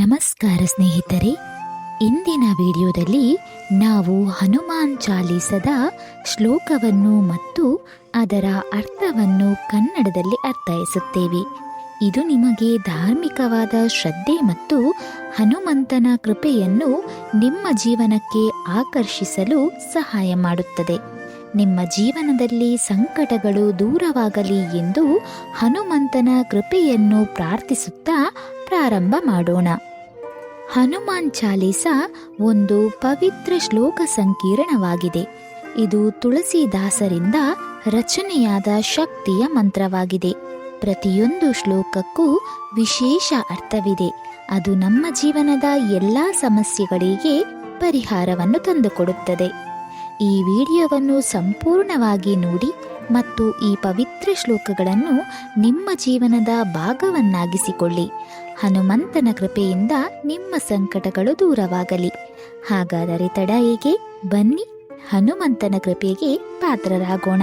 ನಮಸ್ಕಾರ ಸ್ನೇಹಿತರೆ, ಇಂದಿನ ವಿಡಿಯೋದಲ್ಲಿ ನಾವು ಹನುಮಾನ್ ಚಾಲೀಸದ ಶ್ಲೋಕವನ್ನು ಮತ್ತು ಅದರ ಅರ್ಥವನ್ನು ಕನ್ನಡದಲ್ಲಿ ಅರ್ಥೈಸುತ್ತೇವೆ. ಇದು ನಿಮಗೆ ಧಾರ್ಮಿಕವಾದ ಶ್ರದ್ಧೆ ಮತ್ತು ಹನುಮಂತನ ಕೃಪೆಯನ್ನು ನಿಮ್ಮ ಜೀವನಕ್ಕೆ ಆಕರ್ಷಿಸಲು ಸಹಾಯ ಮಾಡುತ್ತದೆ. ನಿಮ್ಮ ಜೀವನದಲ್ಲಿ ಸಂಕಟಗಳು ದೂರವಾಗಲಿ ಎಂದು ಹನುಮಂತನ ಕೃಪೆಯನ್ನು ಪ್ರಾರ್ಥಿಸುತ್ತಾ ಪ್ರಾರಂಭ ಮಾಡೋಣ. ಹನುಮಾನ್ ಚಾಲೀಸ ಒಂದು ಪವಿತ್ರ ಶ್ಲೋಕ ಸಂಕೀರ್ಣವಾಗಿದೆ. ಇದು ತುಳಸಿದಾಸರಿಂದ ರಚನೆಯಾದ ಶಕ್ತಿಯ ಮಂತ್ರವಾಗಿದೆ. ಪ್ರತಿಯೊಂದು ಶ್ಲೋಕಕ್ಕೂ ವಿಶೇಷ ಅರ್ಥವಿದೆ. ಅದು ನಮ್ಮ ಜೀವನದ ಎಲ್ಲ ಸಮಸ್ಯೆಗಳಿಗೆ ಪರಿಹಾರವನ್ನು ತಂದುಕೊಡುತ್ತದೆ. ಈ ವಿಡಿಯೋವನ್ನು ಸಂಪೂರ್ಣವಾಗಿ ನೋಡಿ ಮತ್ತು ಈ ಪವಿತ್ರ ಶ್ಲೋಕಗಳನ್ನು ನಿಮ್ಮ ಜೀವನದ ಭಾಗವನ್ನಾಗಿಸಿಕೊಳ್ಳಿ. ಹನುಮಂತನ ಕೃಪೆಯಿಂದ ನಿಮ್ಮ ಸಂಕಟಗಳು ದೂರವಾಗಲಿ. ಹಾಗಾದರೆ ತಡ ಹೇಗೆ, ಬನ್ನಿ ಹನುಮಂತನ ಕೃಪೆಗೆ ಪಾತ್ರರಾಗೋಣ.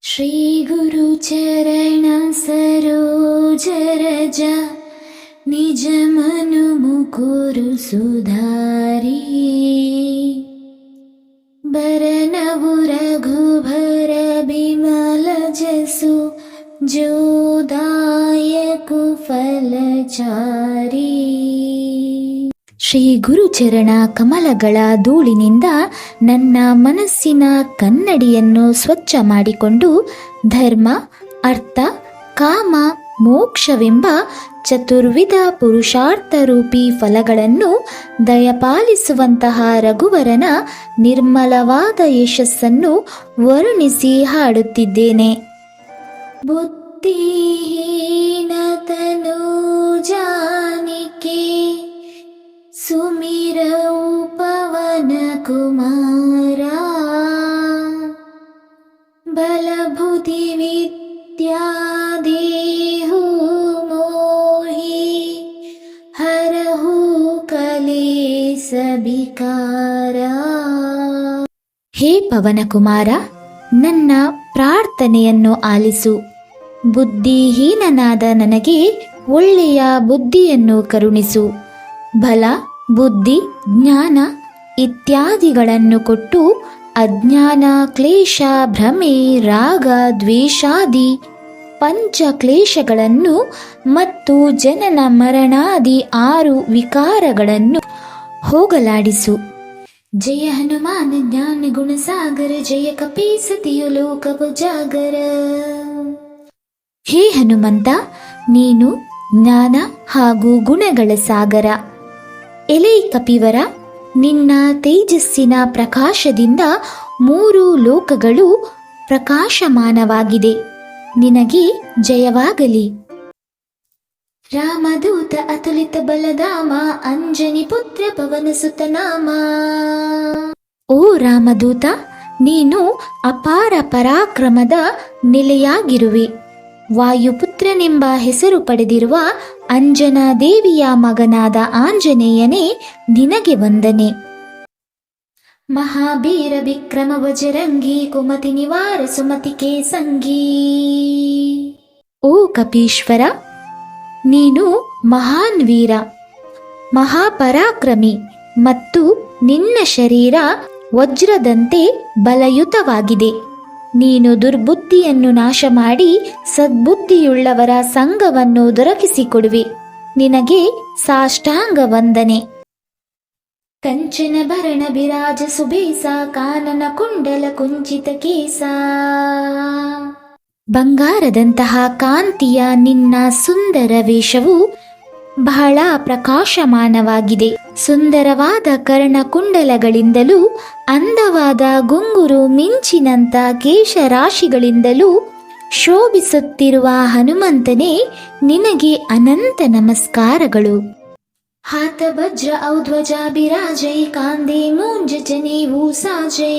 ಶ್ರೀ ಗುರು ಚರಣ ಸರೋಜರಜ ನಿಜ ಮನು ಮುಕುರು ಸುಧಾರಿ. ಬರನವು ರಘುಭರ ಬಿಮಲ ಜಸು ಜೋದಾಯಕು ಫಲಚಾರಿ ಶ್ರೀ ಗುರುಚರಣ ಕಮಲಗಳ ಧೂಳಿನಿಂದ ನನ್ನ ಮನಸ್ಸಿನ ಕನ್ನಡಿಯನ್ನು ಸ್ವಚ್ಛ ಮಾಡಿಕೊಂಡು ಧರ್ಮ, ಅರ್ಥ, ಕಾಮ, ಮೋಕ್ಷವೆಂಬ ಚತುರ್ವಿಧ ಪುರುಷಾರ್ಥ ರೂಪಿ ಫಲಗಳನ್ನು ದಯಪಾಲಿಸುವಂತಹ ರಘುವರನ ನಿರ್ಮಲವಾದ ಯಶಸ್ಸನ್ನು ವರ್ಣಿಸಿ ಹಾಡುತ್ತಿದ್ದೇನೆ. ಬುದ್ಧಿಹೀನತನು ಜಾನಿಕೆ ಸುಮಿರವು ಪವನ ಕುಮಾರ. ಬಲಬುಧಿ ವಿದ್ಯಾ ದೇಹು ಮೋಹಿ ಹರಹು ಕಲೇಸ ಬಿಕಾರ ಹೇ ಪವನಕುಮಾರ, ನನ್ನ ಪ್ರಾರ್ಥನೆಯನ್ನು ಆಲಿಸು. ಬುದ್ಧಿಹೀನನಾದ ನನಗೆ ಒಳ್ಳೆಯ ಬುದ್ಧಿಯನ್ನು ಕರುಣಿಸು. ಬಲ, ಬುದ್ಧಿ, ಜ್ಞಾನ ಇತ್ಯಾದಿಗಳನ್ನು ಕೊಟ್ಟು ಅಜ್ಞಾನ, ಕ್ಲೇಶ, ಭ್ರಮೆ, ರಾಗ, ದ್ವೇಷಾದಿ ಪಂಚ ಕ್ಲೇಶಗಳನ್ನು ಮತ್ತು ಜನನ ಮರಣಾದಿ ಆರು ವಿಕಾರಗಳನ್ನು ಹೋಗಲಾಡಿಸು. ಜಯ ಹನುಮಾನ, ಜ್ಞಾನ ಗುಣಸಾಗರ, ಜಯ ಕಪೀಸತಿಯು ಲೋಕವು ಜಾಗರ. ಹೇ ಹನುಮಂತ, ನೀನು ಜ್ಞಾನ ಹಾಗೂ ಗುಣಗಳ ಸಾಗರ. ಎಲೆ ಕಪಿವರ, ನಿನ್ನ ತೇಜಸ್ಸಿನ ಪ್ರಕಾಶದಿಂದ ಮೂರು ಲೋಕಗಳು ಪ್ರಕಾಶಮಾನವಾಗಿದೆ. ನಿನಗೆ ಜಯವಾಗಲಿ. ರಾಮದೂತ ಅತುಲಿತ ಬಲಧಾಮ, ಅಂಜನಿ ಪುತ್ರ ಪವನ ಸುತನಾಮ ಓ ರಾಮದೂತ, ನೀನು ಅಪಾರ ಪರಾಕ್ರಮದ ನೆಲೆಯಾಗಿರುವೆ. ವಾಯುಪುತ್ರನೆಂಬ ಹೆಸರು ಪಡೆದಿರುವ ಅಂಜನಾ ದೇವಿಯ ಮಗನಾದ ಆಂಜನೇಯನೇ ನಿನಗೆ ವಂದನೆ. ಮಹಾಬೀರ ವಿಕ್ರಮ ವಜರಂಗಿ ಕುಮತಿ ನಿವಾರ ಸುಮತಿ ಕೇಸಂಗಿ. ಓ ಕಪೀಶ್ವರ, ನೀನು ಮಹಾನ್ ವೀರ, ಮಹಾಪರಾಕ್ರಮಿ ಮತ್ತು ನಿನ್ನ ಶರೀರ ವಜ್ರದಂತೆ ಬಲಯುತವಾಗಿದೆ. ನೀನು ದುರ್ಬುದ್ಧಿಯನ್ನು ನಾಶ ಮಾಡಿ ಸದ್ಬುದ್ಧಿಯುಳ್ಳವರ ಸಂಘವನ್ನು ದೊರಕಿಸಿಕೊಡುವೆ. ನಿನಗೆ ಸಾಷ್ಟಾಂಗ ವಂದನೆ ಕಂಚನ ಭರಣ ಬಿರಾಜ ಸುಬೇಸ ಕಾನನ ಕುಂಡಲ ಕುಂಚಿತ ಕೇಸ. ಬಂಗಾರದಂತಹ ಕಾಂತಿಯ ನಿನ್ನ ಸುಂದರ ವೇಷವು ಬಹಳ ಪ್ರಕಾಶಮಾನವಾಗಿದೆ. ಸುಂದರವಾದ ಕರ್ಣಕುಂಡಲಗಳಿಂದಲೂ, ಅಂದವಾದ ಗುಂಗುರು ಮಿಂಚಿನಂತ ಕೇಶರಾಶಿಗಳಿಂದಲೂ ಶೋಭಿಸುತ್ತಿರುವ ಹನುಮಂತನೇ ನಿನಗೆ ಅನಂತ ನಮಸ್ಕಾರಗಳು. ಹಾತಭಜ್ರ ಔಧ್ವಜ ಬಿರಾಜೈ ಕಾಂದೆ ಮೂಂಜ ಜನೇವು ಸಾಜೈ.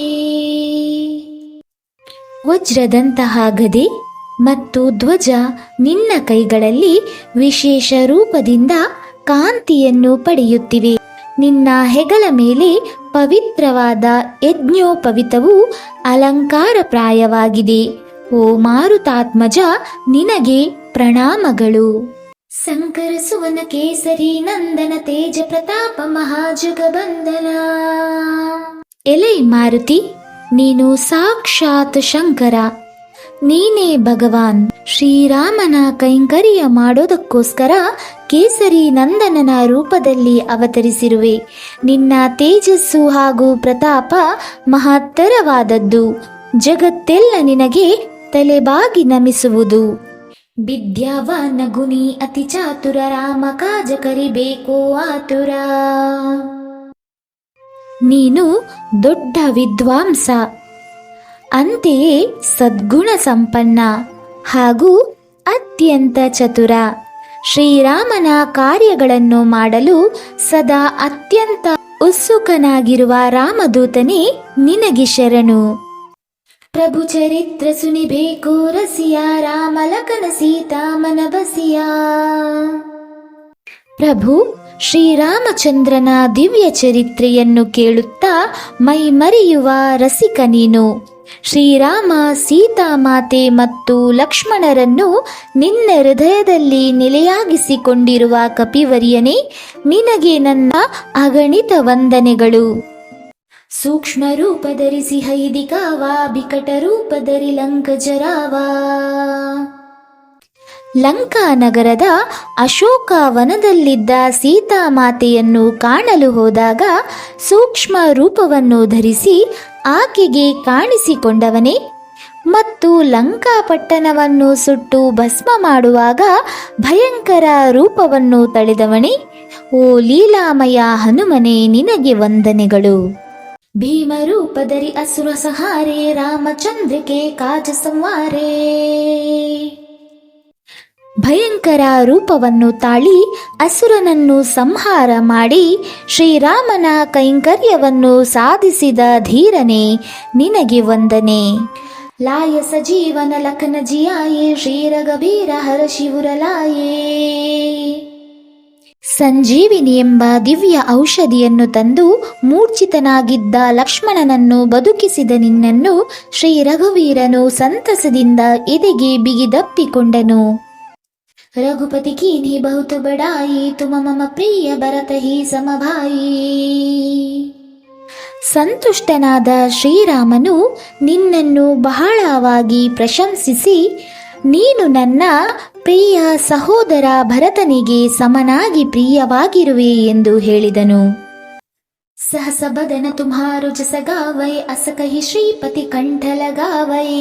ವಜ್ರದಂತಹ ಗದೆ ಮತ್ತು ಧ್ವಜ ನಿನ್ನ ಕೈಗಳಲ್ಲಿ ವಿಶೇಷ ರೂಪದಿಂದ ಕಾಂತಿಯನ್ನು ಪಡೆಯುತ್ತಿವೆ. ನಿನ್ನ ಹೆಗಲ ಮೇಲೆ ಪವಿತ್ರವಾದ ಯಜ್ಞೋಪವಿತವು ಅಲಂಕಾರಪ್ರಾಯವಾಗಿದೆ. ಓ ಮಾರುತಾತ್ಮಜ, ನಿನಗೆ ಪ್ರಣಾಮಗಳು. ಸಂಕರ ಸುವನ ಕೇಸರಿ ನಂದನ ತೇಜ ಪ್ರತಾಪ ಮಹಾಜಗಬಂಧನ. ಎಲೈ ಮಾರುತಿ, ನೀನು ಸಾಕ್ಷಾತ್ ಶಂಕರ. ನೀನೇ ಭಗವಾನ್. ಶ್ರೀರಾಮನ ಕೈಂಕರ್ಯ ಮಾಡೋದಕ್ಕೋಸ್ಕರ ಕೇಸರಿ ನಂದನನ ರೂಪದಲ್ಲಿ ಅವತರಿಸಿರುವೆ. ನಿನ್ನ ತೇಜಸ್ಸು ಹಾಗೂ ಪ್ರತಾಪ ಮಹತ್ತರವಾದದ್ದು. ಜಗತ್ತೆಲ್ಲ ನಿನಗೆ ತಲೆಬಾಗಿ ನಮಿಸುವುದು. ವಿದ್ಯಾವಾನ ಗುಣಿ ಅತಿ ಚಾತುರ ರಾಮ ಕಾಜ ಕರಿಬೇಕೋ ಆತುರ. ನೀನು ದೊಡ್ಡ ವಿದ್ವಾಂಸ. ಅಂತೆಯೇ ಸದ್ಗುಣ ಸಂಪನ್ನ ಹಾಗೂ ಅತ್ಯಂತ ಚತುರ. ಶ್ರೀರಾಮನ ಕಾರ್ಯಗಳನ್ನು ಮಾಡಲು ಸದಾ ಅತ್ಯಂತ ಉತ್ಸುಕನಾಗಿರುವ ರಾಮದೂತನೇ ನಿನಗೆ ಶರಣು. ಪ್ರಭು ಚರಿತ್ರ ಸುನಿಬೇಕು ರಸಿಯ ರಾಮಲಕನ ಸೀತಾಮನ ಬಸಿಯ. ಪ್ರಭು ಶ್ರೀರಾಮಚಂದ್ರನ ದಿವ್ಯ ಚರಿತ್ರೆಯನ್ನು ಕೇಳುತ್ತಾ ಮೈ ಮರೆಯುವ ರಸಿಕ ನೀನು. ಶ್ರೀರಾಮ ಸೀತಾಮಾತೆ ಮತ್ತು ಲಕ್ಷ್ಮಣರನ್ನು ನಿನ್ನ ಹೃದಯದಲ್ಲಿ ನೆಲೆಯಾಗಿಸಿಕೊಂಡಿರುವ ಕಪಿವರ್ಯನೇ, ನಿನಗೆ ನನ್ನ ಅಗಣಿತ ವಂದನೆಗಳು. ಸೂಕ್ಷ್ಮ ರೂಪ ಧರಿಸಿ ಹೈದಿಕಾವ, ಬಿಕಟ ರೂಪ ಧರಿ ಲಂಕ ಅಶೋಕ ನಗರದ ಅಶೋಕವನದಲ್ಲಿದ್ದ ಸೀತಾಮಾತೆಯನ್ನು ಕಾಣಲು ಹೋದಾಗ ಸೂಕ್ಷ್ಮ ರೂಪವನ್ನು ಧರಿಸಿ ಆಕೆಗೆ ಕಾಣಿಸಿಕೊಂಡವನೇ. ಮತ್ತು ಲಂಕಾ ಪಟ್ಟಣವನ್ನು ಸುಟ್ಟು ಭಸ್ಮ ಮಾಡುವಾಗ ಭಯಂಕರ ರೂಪವನ್ನು ತಳೆದವನೇ. ಓ ಲೀಲಾಮಯ ಹನುಮನೆ, ನಿನಗೆ ವಂದನೆಗಳು. ಭೀಮರೂಪಧರಿ ಅಸುರ ಸಹಾರೇ, ರಾಮಚಂದ್ರಿಕೆ ಕಾಜ ಸಂವಾರೇ. ಭಯಂಕರ ರೂಪವನ್ನು ತಾಳಿ ಅಸುರನನ್ನು ಸಂಹಾರ ಮಾಡಿ ಶ್ರೀರಾಮನ ಕೈಂಕರ್ಯವನ್ನು ಸಾಧಿಸಿದ ಧೀರನೇ ನಿನಗೆ ವಂದನೆ. ಲಾಯ ಸಜೀವನ ಲಖನ ಜಿಯಾಯೇ, ಶ್ರೀ ರಘುವೀರ ಹರ ಶಿವುರಲಾಯೇ ಸಂಜೀವಿನಿ ಎಂಬ ದಿವ್ಯ ಔಷಧಿಯನ್ನು ತಂದು ಮೂರ್ಛಿತನಾಗಿದ್ದ ಲಕ್ಷ್ಮಣನನ್ನು ಬದುಕಿಸಿದ ನಿನ್ನನ್ನು ಶ್ರೀ ರಘುವೀರನು ಸಂತಸದಿಂದ ಎದೆಗೆ ಬಿಗಿದಪ್ಪಿಕೊಂಡನು. ರಘುಪತಿ ಕೀನಿ ಬಹುತ ಬಡಾಯಿ ತುಮ ಮಮ ಪ್ರಿಯ ಭರತ ಹಿ ಸಮಭಾಯಿ. ಸಂತುಷ್ಟನಾದ ಶ್ರೀರಾಮನು ನಿನ್ನನ್ನು ಬಹಳವಾಗಿ ಪ್ರಶಂಸಿಸಿ, ನೀನು ನನ್ನ ಪ್ರಿಯ ಸಹೋದರ ಭರತನಿಗೆ ಸಮನಾಗಿ ಪ್ರಿಯವಾಗಿರುವೆ ಎಂದು ಹೇಳಿದನು. ಸಹಸಬದನ ಬದನ ಜಸಗಾವೈ ಜಸ ಗಾವೈ ಅಸಕಹಿ ಶ್ರೀಪತಿ ಕಂಠಲಗಾವೈ.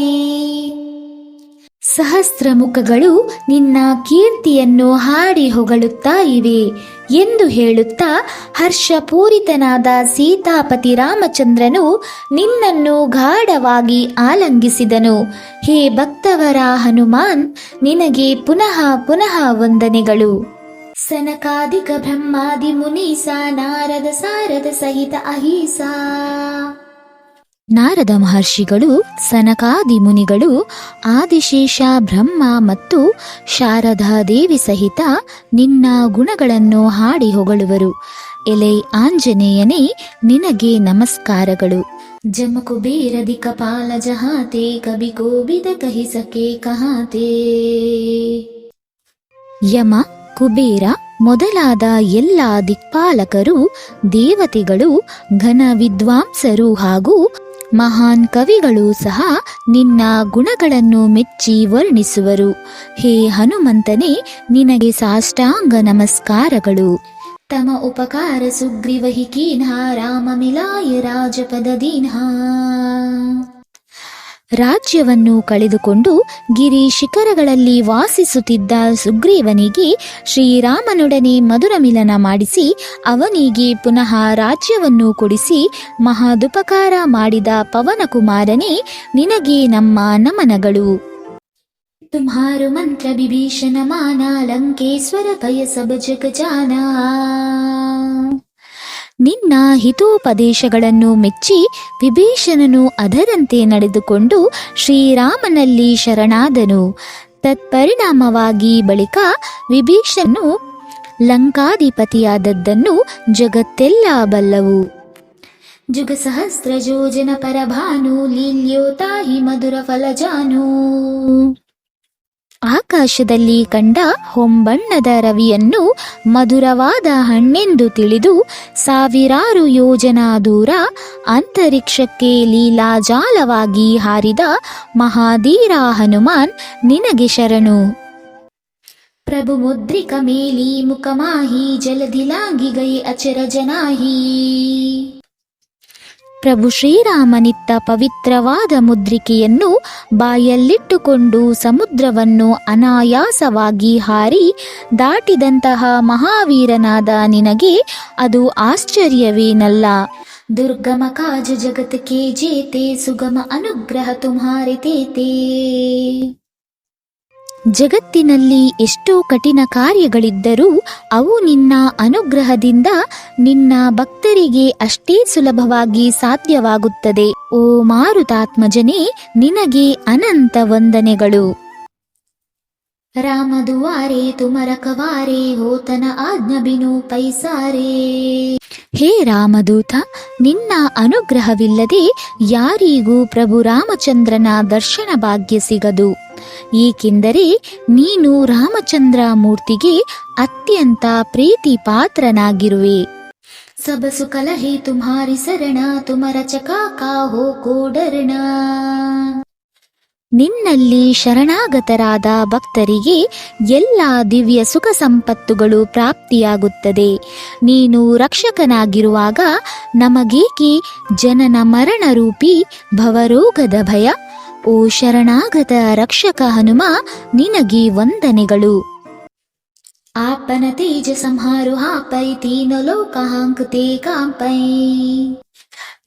ಮುಖಗಳು ನಿನ್ನ ಕೀರ್ತಿಯನ್ನು ಹಾಡಿ ಹೊಗಳುತ್ತಾ ಇವೆ ಎಂದು ಹೇಳುತ್ತಾ ಹರ್ಷಪೂರಿತನಾದ ಸೀತಾಪತಿ ರಾಮಚಂದ್ರನು ನಿನ್ನನ್ನು ಗಾಢವಾಗಿ ಆಲಂಗಿಸಿದನು. ಹೇ ಭಕ್ತವರ ಹನುಮಾನ್, ನಿನಗೆ ಪುನಃ ಪುನಃ ವಂದನೆಗಳು. ಸನಕಾಧಿಕ ಬ್ರಹ್ಮಾದಿ ಮುನೀಸ, ನಾರದ ಸಾರದ ಸಹಿತ ಅಹೀಸಾ. ನಾರದ ಮಹರ್ಷಿಗಳು, ಸನಕಾದಿ ಮುನಿಗಳು, ಆದಿಶೇಷ ಬ್ರಹ್ಮ ಮತ್ತು ಶಾರದಾ ದೇವಿ ಸಹಿತ ನಿನ್ನ ಗುಣಗಳನ್ನು ಹಾಡಿ ಹೊಗಳುವರು. ಎಲೆ ಆಂಜನೇಯನೇ, ನಿನಗೆ ನಮಸ್ಕಾರಗಳು. ಜಮ ಕುಬೇರದಿ ಕಪಾಲ ಜಹಾತೆ ಕಬಿ ಕೋಬಿದ ಕಹಿ ಸಕೆ ಕಹಾತೆ. ಯಮ, ಕುಬೇರ ಮೊದಲಾದ ಎಲ್ಲ ದಿಕ್ಪಾಲಕರು, ದೇವತೆಗಳು, ಘನ ವಿದ್ವಾಂಸರು ಹಾಗೂ ಮಹಾನ್ ಕವಿಗಳು ಸಹ ನಿನ್ನ ಗುಣಗಳನ್ನು ಮೆಚ್ಚಿ ವರ್ಣಿಸುವರು. ಹೇ ಹನುಮಂತನೇ, ನಿನಗೆ ಸಾಷ್ಟಾಂಗ ನಮಸ್ಕಾರಗಳು. ತಮ ಉಪಕಾರ ಸುಗ್ರೀವಹಿ ಕೀನ್ಹ, ರಾಮ ಮಿಲಾಯ ರಾಜಪದ ದೀನ್ಹಾ. ರಾಜ್ಯವನ್ನು ಕಳೆದುಕೊಂಡು ಗಿರಿ ಶಿಖರಗಳಲ್ಲಿ ವಾಸಿಸುತ್ತಿದ್ದ ಸುಗ್ರೀವನಿಗೆ ಶ್ರೀರಾಮನೊಡನೆ ಮಧುರ ಮಿಲನ ಮಾಡಿಸಿ ಅವನಿಗೆ ಪುನಃ ರಾಜ್ಯವನ್ನು ಕೊಡಿಸಿ ಮಹಾದುಪಕಾರ ಮಾಡಿದ ಪವನಕುಮಾರನೇ, ನಿನಗೆ ನಮ್ಮ ನಮನಗಳು. ತುಮಾರು ಮಂತ್ರ ವಿಭೀಷಣ ಮಾನ ಲಂಕೇಶ್ವರ ಪಯಸ ನಿನ್ನ ಹಿತೋಪದೇಶಗಳನ್ನು ಮೆಚ್ಚಿ ವಿಭೀಷಣನು ಅದರಂತೆ ನಡೆದುಕೊಂಡು ಶ್ರೀರಾಮನಲ್ಲಿ ಶರಣಾದನು. ತತ್ಪರಿಣಾಮವಾಗಿ ಬಳಿಕ ವಿಭೀಷಣನು ಲಂಕಾಧಿಪತಿಯಾದದ್ದನ್ನು ಜಗತ್ತೆಲ್ಲ ಬಲ್ಲವು. ಜುಗ ಸಹಸ್ರ ಯೋಜನ ಪರಭಾನು ಲೀಲ್ಯೋತಾಹಿ ಮಧುರ ಫಲಜಾನು. ಆಕಾಶದಲ್ಲಿ ಕಂಡ ಹೊಂಬಣ್ಣದ ರವಿಯನ್ನು ಮಧುರವಾದ ಹಣ್ಣೆಂದು ತಿಳಿದು ಸಾವಿರಾರು ಯೋಜನಾ ದೂರ ಅಂತರಿಕ್ಷಕ್ಕೆ ಲೀಲಾಜಾಲವಾಗಿ ಹಾರಿದ ಮಹಾಧೀರ ಹನುಮಾನ್ ನಿನಗೆ ಶರಣು. ಪ್ರಭು ಮುದ್ರಿಕ ಮೇಲಿ ಮುಖಮಾಹಿ ಜಲದಿಲಾಗಿ ಗೈ ಅಚರ ಜನಾಹಿ. ಪ್ರಭು ಶ್ರೀರಾಮನಿತ್ತ ಪವಿತ್ರವಾದ ಮುದ್ರಿಕೆಯನ್ನು ಬಾಯಲ್ಲಿಟ್ಟುಕೊಂಡು ಸಮುದ್ರವನ್ನು ಅನಾಯಾಸವಾಗಿ ಹಾರಿ ದಾಟಿದಂತಹ ಮಹಾವೀರನಾದ ನಿನಗೆ ಅದು ಆಶ್ಚರ್ಯವೇನಲ್ಲ. ದುರ್ಗಮ ಕಾಜ ಜಗತ್ ಕೆ ಜೇತೆ, ಸುಗಮ ಅನುಗ್ರಹ ತುಮಾರಿ ತೇತೆ. ಜಗತ್ತಿನಲ್ಲಿ ಎಷ್ಟೋ ಕಠಿಣ ಕಾರ್ಯಗಳಿದ್ದರೂ ಅವು ನಿನ್ನ ಅನುಗ್ರಹದಿಂದ ನಿನ್ನ ಭಕ್ತರಿಗೆ ಅಷ್ಟೇ ಸುಲಭವಾಗಿ ಸಾಧ್ಯವಾಗುತ್ತದೆ. ಓ ಮಾರುತಾತ್ಮಜನೇ, ನಿನಗೆ ಅನಂತ ವಂದನೆಗಳು. ರಾಮದುವಾರೆ ತುಮರ ಕವಾರೆ ಹೋತನ ಆಜ್ಞ ಬಿನು ಪೈಸಾರೆ. ಹೇ ರಾಮದೂತ, ನಿನ್ನ ಅನುಗ್ರಹವಿಲ್ಲದೆ ಯಾರಿಗೂ ಪ್ರಭು ರಾಮಚಂದ್ರನ ದರ್ಶನ ಭಾಗ್ಯ ಸಿಗದು. ಏಕೆಂದರೆ ನೀನು ರಾಮಚಂದ್ರ ಮೂರ್ತಿಗೆ ಅತ್ಯಂತ ಪ್ರೀತಿ ಪಾತ್ರನಾಗಿರುವೆ ಸಬಸು ಕಲಹಿ ತುಮಾರಿಸರಣ ತುಮರ ಚಕಾಕಾ ಹೋ ಕೋಡರಣ. ನಿನ್ನಲ್ಲಿ ಶರಣಾಗತರಾದ ಭಕ್ತರಿಗೆ ಎಲ್ಲ ದಿವ್ಯ ಸುಖ ಸಂಪತ್ತುಗಳು ಪ್ರಾಪ್ತಿಯಾಗುತ್ತದೆ. ನೀನು ರಕ್ಷಕನಾಗಿರುವಾಗ ನಮಗೇಕೆ ಜನನ ಮರಣ ರೂಪಿ ಭವರೋಗದ ಭಯ? ಓ ಶರಣಾಗತ ರಕ್ಷಕ ಹನುಮ, ನಿನಗೆ ವಂದನೆಗಳು. ಆಪನ ತೇಜ ಸಂಹಾರು ಹಾಪೈ, ತೀನ ಲೋಕ ಹಾಂಕುತೆ ಕಾಂಪೈ.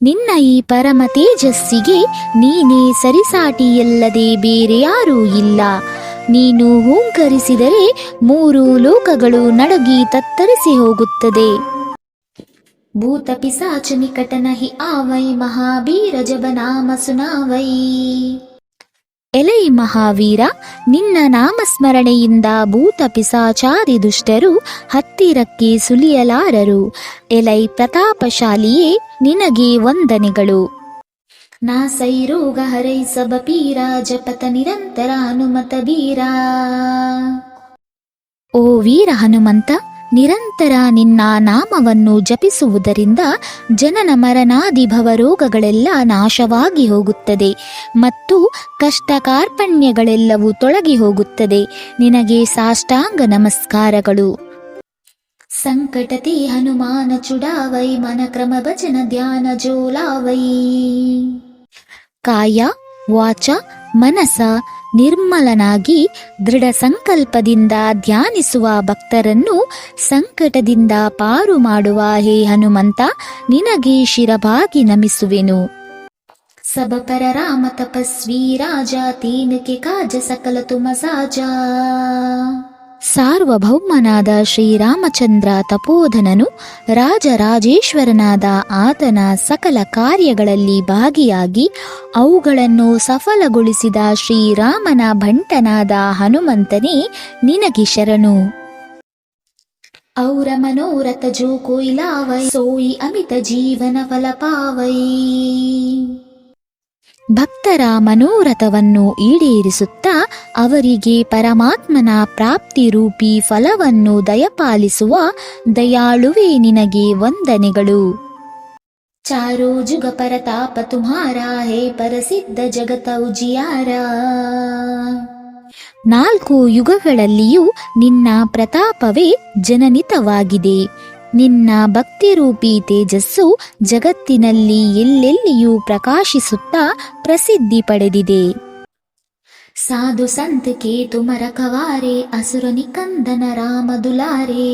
ನಿನ್ನ ಈ ಪರಮ ತೇಜಸ್ಸಿಗೆ ನೀನೇ ಸರಿಸಾಟಿಯಲ್ಲದೆ ಬೇರೆ ಯಾರೂ ಇಲ್ಲ. ನೀನು ಹೂಂಕರಿಸಿದರೆ ಮೂರು ಲೋಕಗಳು ನಡಗಿ ತತ್ತರಿಸಿ ಹೋಗುತ್ತದೆ. ಭೂತ ಪಿಸಾಚ ಹಿ ನಹಿ ಆವೈ ಮಹಾಬೀರ ಜಬ ನಾಮ ಸುನಾವೈ. ಎಲೈ ಮಹಾವೀರ, ನಿನ್ನ ನಾಮಸ್ಮರಣೆಯಿಂದ ಭೂತ ಪಿಸಾಚಾದಿ ದುಷ್ಟರು ಹತ್ತಿರಕ್ಕೆ ಸುಲಿಯಲಾರರು. ಎಲೈ ಪ್ರತಾಪಶಾಲಿಯೇ, ನಿನಗೆ ವಂದನೆಗಳು. ನಾಸೈ ರೋಗ ಹರೈ ಸಬ ಪೀರ, ಜಪತ ನಿರಂತರ ಹನುಮತ ಬೀರ. ಓ ವೀರ ಹನುಮಂತ ನಿರಂತರ ನಿನ್ನ ನಾಮವನ್ನು ಜಪಿಸುವುದರಿಂದ ಜನನ ಮರಣಾದಿ ಭವರೋಗಗಳೆಲ್ಲ ನಾಶವಾಗಿ ಹೋಗುತ್ತದೆ ಮತ್ತು ಕಷ್ಟ ಕಾರ್ಪಣ್ಯಗಳೆಲ್ಲವೂ ತೊಳಗಿ ಹೋಗುತ್ತದೆ. ನಿನಗೆ ಸಾಷ್ಟಾಂಗ ನಮಸ್ಕಾರಗಳು. ಸಂಕಟತಿ ಹನುಮಾನ ಚುಡಾವೈ, ಮನ ಕ್ರಮ ಭಜನ ಧ್ಯಾನ ಜೋಲಾವೈ. ಕಾಯ, ವಾಚ, ಮನಸ ನಿರ್ಮಲನಾಗಿ ದೃಢ ಸಂಕಲ್ಪದಿಂದ ಧ್ಯಾನಿಸುವ ಭಕ್ತರನ್ನು ಸಂಕಟದಿಂದ ಪಾರು ಮಾಡುವ ಹೇ ಹನುಮಂತ, ನಿನಗೆ ಶಿರಬಾಗಿ ನಮಿಸುವೆನು. ಸಬಪರ ರಾಮ ತಪಸ್ವಿ ರಾಜ ತೀನಕೆ ಕಾಜ ಸಕಲ ಸಾಜ. ಸಾರ್ವಭೌಮನಾದ ಶ್ರೀರಾಮಚಂದ್ರ ತಪೋಧನನು ರಾಜರಾಜೇಶ್ವರನಾದ ಆತನ ಸಕಲ ಕಾರ್ಯಗಳಲ್ಲಿ ಭಾಗಿಯಾಗಿ ಅವುಗಳನ್ನು ಸಫಲಗೊಳಿಸಿದ ಶ್ರೀರಾಮನ ಭಂಟನಾದ ಹನುಮಂತನೇ ನಿನಗೆ ಶರಣು. ಔರ ಮನೋರಥ ಜೋ ಕೊಯ್ಲಾವೈ ಸೋಯಿ ಅಮಿತ ಜೀವನ ಫಲ ಪಾವೈ. ಭಕ್ತರ ಮನೋರಥವನ್ನು ಈಡೇರಿಸುತ್ತಾ ಅವರಿಗೆ ಪರಮಾತ್ಮನ ಪ್ರಾಪ್ತಿ ರೂಪಿ ಫಲವನ್ನು ದಯಪಾಲಿಸುವ ದಯಾಳುವೆ ನಿನಗೆ ವಂದನೆಗಳು. ಚಾರೋ ಜುಗ ಪರತಾಪ ತುಮಾರ ಹೇ ಪರಸಿದ್ಧ ಜಗತ ಉಜಿಯಾರ. ನಾಲ್ಕು ಯುಗಗಳಲ್ಲಿಯೂ ನಿನ್ನ ಪ್ರತಾಪವೇ ಜನನಿತವಾಗಿದೆ. ನಿನ್ನ ಭಕ್ತಿರೂಪಿ ತೇಜಸ್ಸು ಜಗತ್ತಿನಲ್ಲಿ ಎಲ್ಲೆಲ್ಲಿಯೂ ಪ್ರಕಾಶಿಸುತ್ತಾ ಪ್ರಸಿದ್ಧಿ ಪಡೆದಿದೆ. ಸಾಧು ಸಂತ ಕೇತು ತುಮರ ಕವಾರೆ ಅಸುರ ನಿಕಂದನ ರಾಮ ದುಲಾರೆ.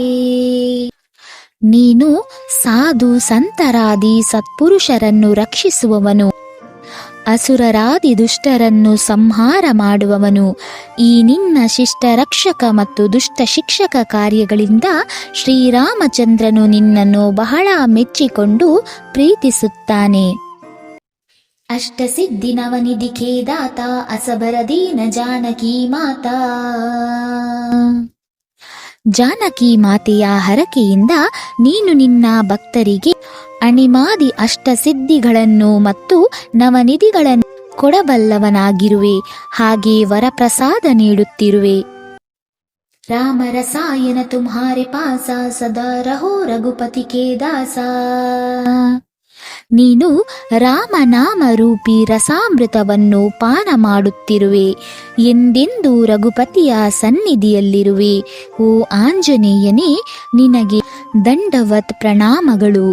ನೀನು ಸಾಧು ಸಂತರಾದಿ ಸತ್ಪುರುಷರನ್ನು ರಕ್ಷಿಸುವವನು. ಅಸುರರಾದಿ ದುಷ್ಟರನ್ನು ಸಂಹಾರ ಮಾಡುವವನು. ಈ ನಿನ್ನ ಶಿಷ್ಟ ರಕ್ಷಕ ಮತ್ತು ದುಷ್ಟ ಶಿಕ್ಷಕ ಕಾರ್ಯಗಳಿಂದ ಶ್ರೀರಾಮಚಂದ್ರನು ನಿನ್ನನ್ನು ಬಹಳ ಮೆಚ್ಚಿಕೊಂಡು ಪ್ರೀತಿಸುತ್ತಾನೆ. ಅಷ್ಟಸಿದ್ಧಿ ನವನಿಧಿ ಖೇದಾತ ಅಸಬರ ದೀನ ಜಾನಕಿ ಮಾತಾ. ಜಾನಕಿ ಮಾತೆಯ ಹರಕೆಯಿಂದ ನೀನು ನಿನ್ನ ಭಕ್ತರಿಗೆ ಅಣಿಮಾದಿ ಅಷ್ಟಸಿದ್ಧಿಗಳನ್ನು ಮತ್ತು ನವನಿಧಿಗಳನ್ನು ಕೊಡಬಲ್ಲವನಾಗಿರುವೆ, ಹಾಗೆ ವರಪ್ರಸಾದ ನೀಡುತ್ತಿರುವೆ. ರಾಮ ರಸಾಯನ ತುಮ್ಹಾರೆ ಪಾಸ, ಸದಾ ರಹೋ ರಘುಪತಿ ಕೇ ದಾಸ ನೀನು ರಾಮನಾಮ ರೂಪಿ ರಸಾಮೃತವನ್ನು ಪಾನ ಮಾಡುತ್ತಿರುವೆ ಎಂದೆಂದು ರಘುಪತಿಯ ಸನ್ನಿಧಿಯಲ್ಲಿರುವೆ ಓ ಆಂಜನೇಯನೇ ನಿನಗೆ ದಂಡವತ್ ಪ್ರಣಾಮಗಳು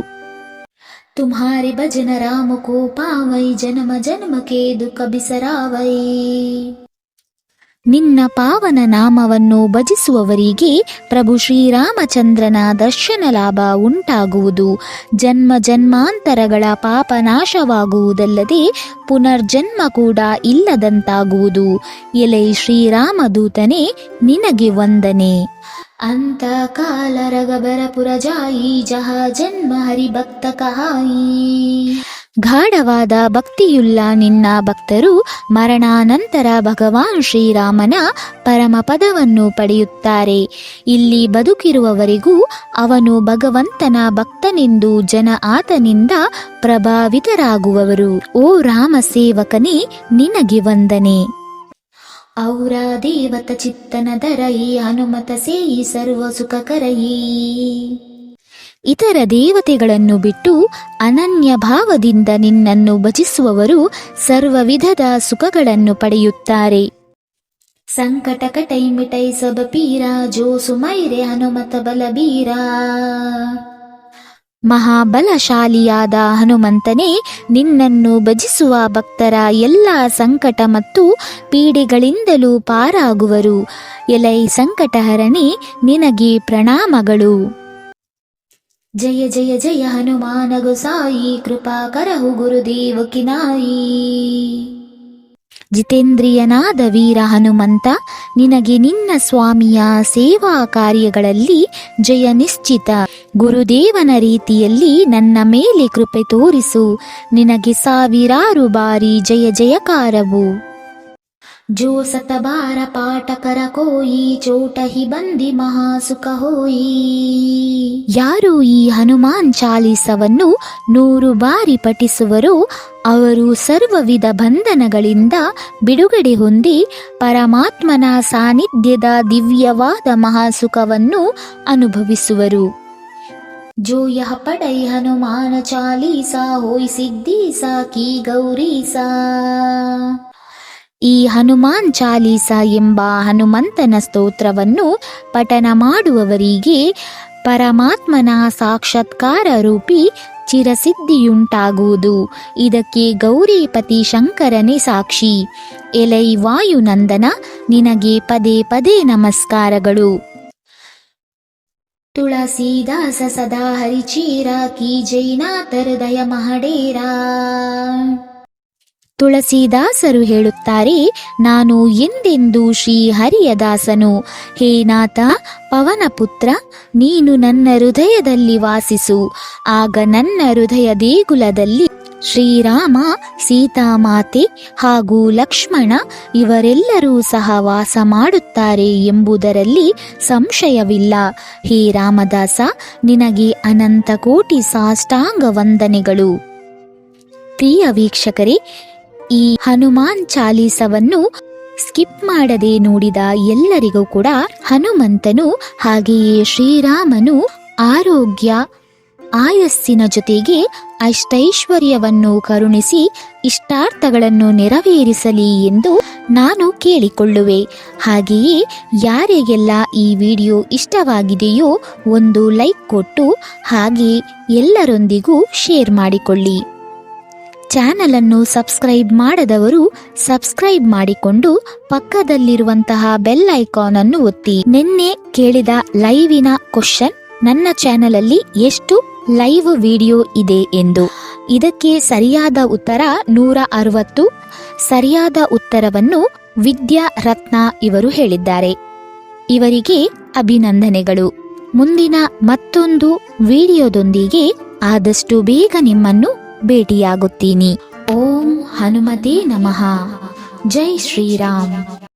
तुम्हारे भजन राम को पावೈ ಜನ್ಮ ಜನ್ಮಕ್ಕೆ ದುಃಖ ಬಿಸರಾವೈ ನಿನ್ನ ಪಾವನ ನಾಮವನ್ನು ಭಜಿಸುವವರಿಗೆ ಪ್ರಭು ಶ್ರೀರಾಮಚಂದ್ರನ ದರ್ಶನ ಲಾಭ ಉಂಟಾಗುವುದು. ಜನ್ಮ ಜನ್ಮಾಂತರಗಳ ಪಾಪ ನಾಶವಾಗುವುದಲ್ಲದೆ ಪುನರ್ಜನ್ಮ ಕೂಡ ಇಲ್ಲದಂತಾಗುವುದು. ಎಲೆ ಶ್ರೀರಾಮದೂತನೇ, ನಿನಗೆ ವಂದನೆ. ಅಂತ ಕಾಲ ರಗಬರಪುರ ಜಾಯಿ, ಜಹ ಜನ್ಮ ಹರಿಭಕ್ತ ಕಹಾಯಿ. ಗಾಢವಾದ ಭಕ್ತಿಯುಳ್ಳ ನಿನ್ನ ಭಕ್ತರು ಮರಣಾನಂತರ ಭಗವಾನ್ ಶ್ರೀರಾಮನ ಪರಮ ಪದವನ್ನು ಪಡೆಯುತ್ತಾರೆ. ಇಲ್ಲಿ ಬದುಕಿರುವವರೆಗೂ ಅವನು ಭಗವಂತನ ಭಕ್ತನೆಂದು ಜನ ಆತನಿಂದ ಪ್ರಭಾವಿತರಾಗುವವರು ಓ ರಾಮ ಸೇವಕನೇ, ನಿನಗೆ ವಂದನೆ. ಔರ ದೇವತ ಚಿತ್ತನ ದರಯಿ ಹನುಮತ ಸೇಯಿ ಸರ್ವ ಸುಖ ಕರಯಿ. ಇತರ ದೇವತೆಗಳನ್ನು ಬಿಟ್ಟು ಅನನ್ಯ ಭಾವದಿಂದ ನಿನ್ನನ್ನು ಭಜಿಸುವವರು ಸರ್ವ ವಿಧದ ಸುಖಗಳನ್ನು ಪಡೆಯುತ್ತಾರೆ. ಸಂಕಟ ಕಟೈ ಮಿಟೈ ಸಬ ಪೀರ ಜೋ ಸುಮೈರೆ ಹನುಮತ ಬಲಬೀರ. ಮಹಾಬಲಶಾಲಿಯಾದ ಹನುಮಂತನೇ, ನಿನ್ನನ್ನು ಭಜಿಸುವ ಭಕ್ತರ ಎಲ್ಲ ಸಂಕಟ ಮತ್ತು ಪೀಡೆಗಳಿಂದಲೂ ಪಾರಾಗುವರು. ಎಲೈ ಸಂಕಟಹರಣೆ ನಿನಗೆ ಪ್ರಣಾಮಗಳು. ಜಯ ಜಯ ಜಯ ಹನುಮಾನ ಗುಸಾಯಿ, ಕೃಪಾ ಕರಹು ಗುರುದೇವ ಕಿನಾಯಿ ಜಿತೇಂದ್ರಿಯನಾದ ವೀರ ಹನುಮಂತ, ನಿನಗೆ ನಿನ್ನ ಸ್ವಾಮಿಯ ಸೇವಾ ಕಾರ್ಯಗಳಲ್ಲಿ ಜಯ ನಿಶ್ಚಿತ. ಗುರುದೇವನ ರೀತಿಯಲ್ಲಿ ನನ್ನ ಮೇಲೆ ಕೃಪೆ ತೋರಿಸು. ನಿನಗೆ ಸಾವಿರಾರು ಬಾರಿ ಜಯ ಜಯಕಾರವು. ಜೋ ಸತಬಾರ ಪಾಠಕರ ಕೋಯಿ ಚೋಟಹಿ ಬಂದಿ ಮಹಾಸುಖ ಹೋಯಿ ಯಾರು ಈ ಹನುಮಾನ್ ಚಾಲೀಸವನ್ನು ನೂರು ಬಾರಿ ಪಠಿಸುವರೋ ಅವರು ಸರ್ವವಿಧ ಬಂಧನಗಳಿಂದ ಬಿಡುಗಡೆ ಹೊಂದಿ ಪರಮಾತ್ಮನ ಸಾನ್ನಿಧ್ಯದ ದಿವ್ಯವಾದ ಮಹಾಸುಖವನ್ನು ಅನುಭವಿಸುವರು जो यह पढ़ई हनुमान चालीसा होई सिद्धि सा की गौरी सा ಈ ಹನುಮಾನ್ ಚಾಲೀಸ ಎಂಬ ಹನುಮಂತನ ಸ್ತೋತ್ರವನ್ನು ಪಠನ ಮಾಡುವವರಿಗೆ ಪರಮಾತ್ಮನ ಸಾಕ್ಷಾತ್ಕಾರ ರೂಪಿ ಚಿರಸಿದ್ಧಿಯುಂಟಾಗುವುದು. ಇದಕ್ಕೆ ಗೌರಿಪತಿ ಶಂಕರನೇ ಸಾಕ್ಷಿ. ಎಲೈ ವಾಯುನಂದನ, ನಿನಗೆ ಪದೇ ಪದೇ ನಮಸ್ಕಾರಗಳು. ತುಳಸೀದಾಸ ಸದಾ ಹರಿಚೀರ, ಕಿ ಜೈನಾಥರ್ ದಯ ಮಹಡೇರಾ. ತುಳಸೀದಾಸರು ಹೇಳುತ್ತಾರೆ, ನಾನು ಎಂದೆಂದು ಶ್ರೀ ಹರಿಯ ದಾಸನು ಹೇ ನಾಥ ಪವನಪುತ್ರ ನೀನು ನನ್ನ ಹೃದಯದಲ್ಲಿ ವಾಸಿಸು. ಆಗ ನನ್ನ ಹೃದಯ ದೇಗುಲದಲ್ಲಿ ಶ್ರೀರಾಮ, ಸೀತಾಮಾತೆ ಹಾಗೂ ಲಕ್ಷ್ಮಣ ಇವರೆಲ್ಲರೂ ಸಹ ವಾಸ ಮಾಡುತ್ತಾರೆ ಎಂಬುದರಲ್ಲಿ ಸಂಶಯವಿಲ್ಲ. ಹೇ ರಾಮದಾಸ, ನಿನಗೆ ಅನಂತ ಕೋಟಿ ಸಾಷ್ಟಾಂಗ ವಂದನೆಗಳು. ಪ್ರಿಯ ವೀಕ್ಷಕರೇ ಈ ಹನುಮಾನ್ ಚಾಲೀಸವನ್ನು ಸ್ಕಿಪ್ ಮಾಡದೆ ನೋಡಿದ ಎಲ್ಲರಿಗೂ ಕೂಡ ಹನುಮಂತನು, ಹಾಗೆಯೇ ಶ್ರೀರಾಮನು ಆರೋಗ್ಯ, ಆಯಸ್ಸಿನ ಜೊತೆಗೆ ಅಷ್ಟೈಶ್ವರ್ಯವನ್ನು ಕರುಣಿಸಿ ಇಷ್ಟಾರ್ಥಗಳನ್ನು ನೆರವೇರಿಸಲಿ ಎಂದು ನಾನು ಕೇಳಿಕೊಳ್ಳುವೆ. ಹಾಗೆಯೇ ಯಾರಿಗೆಲ್ಲ ಈ ವಿಡಿಯೋ ಇಷ್ಟವಾಗಿದೆಯೋ ಒಂದು ಲೈಕ್ ಕೊಟ್ಟು ಹಾಗೆ ಎಲ್ಲರೊಂದಿಗೂ ಶೇರ್ ಮಾಡಿಕೊಳ್ಳಿ. ಚಾನಲ್ ಅನ್ನು ಸಬ್ಸ್ಕ್ರೈಬ್ ಮಾಡದವರು ಸಬ್ಸ್ಕ್ರೈಬ್ ಮಾಡಿಕೊಂಡು ಪಕ್ಕದಲ್ಲಿರುವಂತಹ ಬೆಲ್ ಐಕಾನ್ ಅನ್ನು ಒತ್ತಿ. ನಿನ್ನೆ ಕೇಳಿದ ಲೈವಿನ ಕ್ವಶನ್, ನನ್ನ ಚಾನಲ್ ಅಲ್ಲಿ ಎಷ್ಟು ಲೈವ್ ವಿಡಿಯೋ ಇದೆ ಎಂದು. ಇದಕ್ಕೆ ಸರಿಯಾದ ಉತ್ತರ ನೂರ ಅರವತ್ತು. ಸರಿಯಾದ ಉತ್ತರವನ್ನು ವಿದ್ಯಾ ರತ್ನ ಇವರು ಹೇಳಿದ್ದಾರೆ. ಇವರಿಗೆ ಅಭಿನಂದನೆಗಳು. ಮುಂದಿನ ಮತ್ತೊಂದು ವಿಡಿಯೋದೊಂದಿಗೆ ಆದಷ್ಟು ಬೇಗ ನಿಮ್ಮನ್ನು ಭೇಟಿಯಾಗುತ್ತೀನಿ. ಓಂ ಹನುಮತೆ ನಮಃ. ಜೈ ಶ್ರೀರಾಮ್.